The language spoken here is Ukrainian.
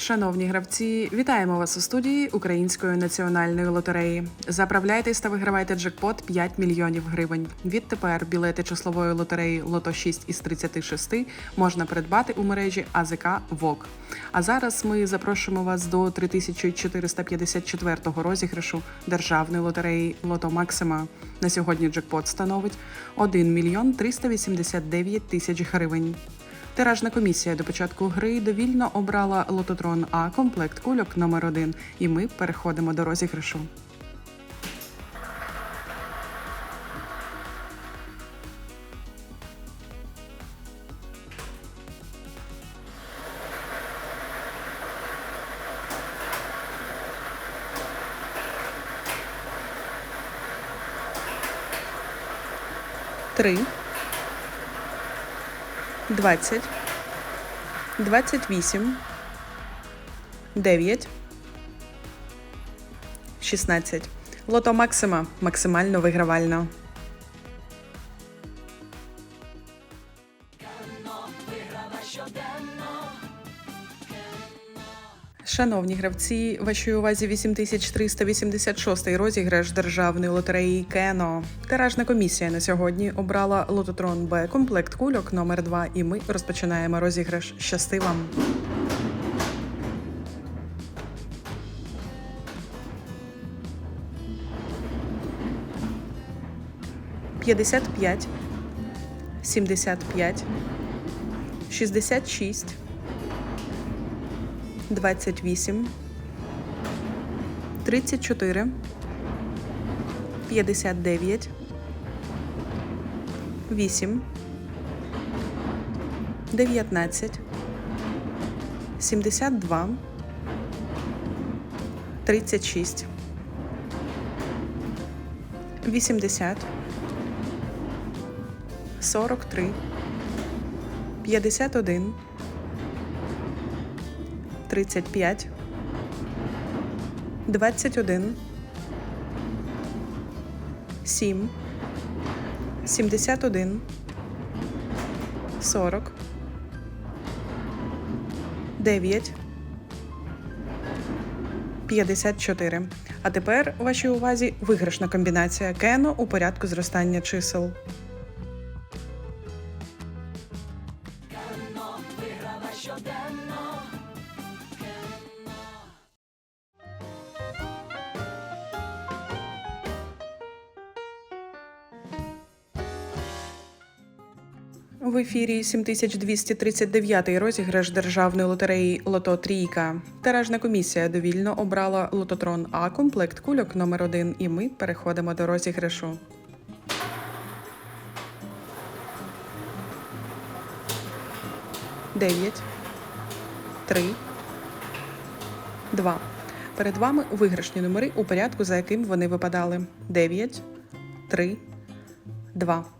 Шановні гравці, вітаємо вас у студії Української національної лотереї. Заправляйтесь та вигравайте джекпот 5 мільйонів гривень. Відтепер білети числової лотереї Лото 6 із 36 можна придбати у мережі АЗК ВОК. А зараз ми запрошуємо вас до 3454-го розіграшу державної лотереї Лото Максима. На сьогодні джекпот становить 1 мільйон 389 тисяч гривень. Тиражна комісія до початку гри довільно обрала лототрон А комплект кульок номер 1 і ми переходимо до розіграшу. Три. 20, 28, 9, 16. Лото Максима максимально вигравально. Шановні гравці, вашій увазі 8386 розіграш державної лотереї Кено. Тиражна комісія на сьогодні обрала лототрон Б комплект кульок номер 2 і ми розпочинаємо розіграш. Щасти вам! П'ятдесят п'ять, сімдесят п'ять, шістдесят шість. 28, 34, 59, 8, 19, 72, 36, 80, 43, 51, 35, 21, 7, 71, 40, 9, 54. А тепер у вашій увазі виграшна комбінація кено у порядку зростання чисел. В ефірі 7239 розіграш державної лотереї Лото Трійка. Тиражна комісія довільно обрала лототрон А комплект кульок номер 1 і ми переходимо до розіграшу. Дев'ять, три, два. Перед вами виграшні номери у порядку, за яким вони випадали. Дев'ять, три, два.